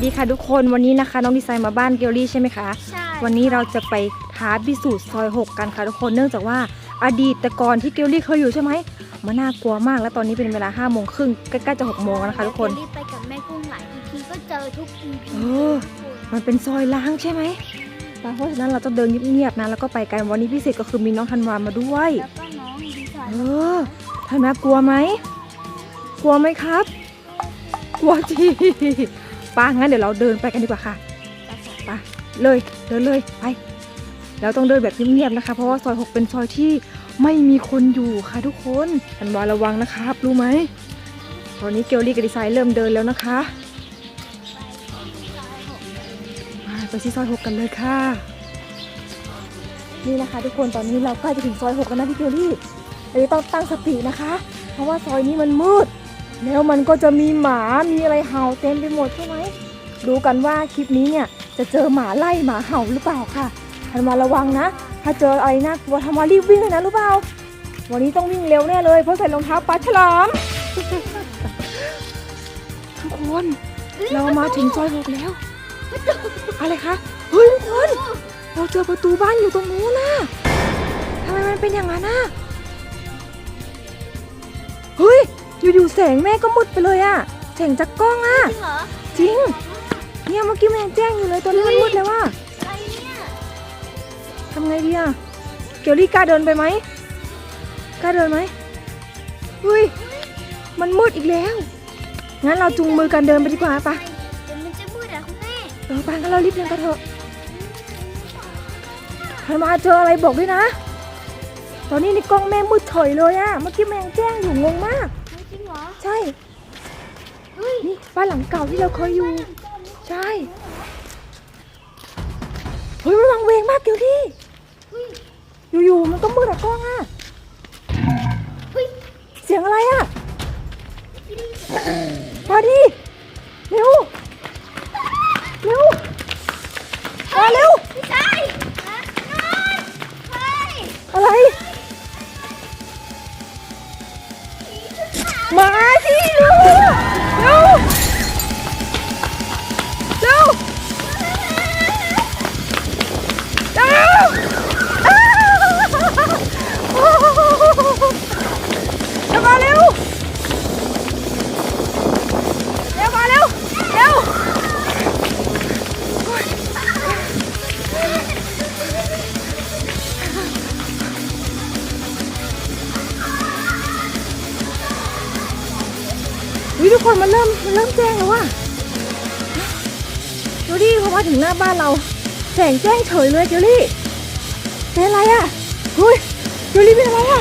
วัสดีค่ะทุกคนวันนี้นะคะ น้องดีไซน์มาบ้านเกลลี่ใช่ไหมคะ ใช่วันนี้เราจะไปท้าพิสูจน์ซอย 6 กันค่ะทุกคนเนื่องจากว่าอดีตแต่ก่อนที่เกลลี่เคยอยู่ใช่ไหมมันน่ากลัวมากแล้วตอนนี้เป็นเวลา5้าโมงครึ่งใกล้ๆจะ6โมงแล้วนะคะทุกคนรีบไปกับแม่กุ้งหลาย EP ก็เจอทุก EP เออ มันเป็นซอยล้างใช่ไหมเพราะฉะนั้นเราจะเดินเงียบๆนะ แล้วก็ไปกันวันนี้พิเศษก็คือมีน้องธันวามาด้วย แล้วก็น้องดีไซเอน์อธันวากลัวไหม กลัวไหมครับ กลัวจี ป้างั้นเดี๋ยวเราเดินไปกันดีกว่าค่ะไปเลยเดินเลยไปแล้วต้องเดินแบบเงียบๆนะคะ เพราะว่าซอยหกเป็นซอยที่ไม่มีคนอยู่ค่ะทุกคนอันวาระวังนะครับรู้ไหมตอนนี้เกลลี่กับดีไซน์เริ่มเดินแล้วนะคะไปไปที่ซอยหกกันเลยค่ะ นี่นะคะ ทุกคนตอนนี้เราใกล้จะถึงซอยหกแล้วนะพี่เกลลี่เราจะต้องตั้งสตินะคะ เพราะว่าซอยนี้มันมืด แล้วมันก็จะมีหมามีอะไรเห่าเต็มไปหมดใช่ไหมดูกันว่าคลิปนี้เนี่ยจะเจอหมาไล่หมาเห่าหรือเปล่าค่ะทันมาระวังนะ ถ้าเจออะไรน่ากลัวทำมารีบวิ่งเลยนะรู้เปล่า วันนี้ต้องวิ่งเร็วแน่เลยเพราะใส่รองเท้าปลาฉลาม ทุกคนเรามาถึงซอยหกแล้ว อะไรคะ เฮ้ยทุกคน เราเจอประตูบ้านอยู่ตรงนู้นนะทำไมมันเป็นอย่างนั้นนะเฮ้ย อยู่ๆแสงแม่ก็มืดไปเลยอะแสงจากกล้องอะจริงเหรอจริง เนี่ยเมื่อกี้มันยังแจ้งอยู่เลยตอนนี้มันมืดแล้วว่าอะไรเนี่ยทำไงดีอะเกลลี่กล้าเดินไปไหมกล้าเดินไหมเฮ้ยมันมืดอีกแล้ว งั้นเราจูงมือกันเดินไปดีกว่าปะเดี๋ยวมันจะมืดอะคุณแม่เออไปงั้นเรารีบเดินกันเถอะทันมาเจออะไรบอกด้วยนะ ตอนนี้ในกล้องแม่มืดเฉยเลยอะเมื่อกี้แมงแจ้งอยู่งงมากเฮ้ย จริงเหรอ ใช่ เฮ้ยนี่บ้านหลังเก่าที่เราเคยอยู่ ใช่ เฮ้ยมันวังเวงมากเกียวที่ เฮ้ยอยู่ๆมันก็มืดอะกล้องอะเฮ้ยเสียงอะไรอะมาดิ มา วิทุกคนมันเริ่มมันเริ่มแจ้งแล้วว่ะดูดิพอมาถึงหน้าบ้านเรา แสงแจ้งเฉยเลยเจลลี่เป็นอะไรอะเฮ้ยเจลลี่เป็นอะไรอะ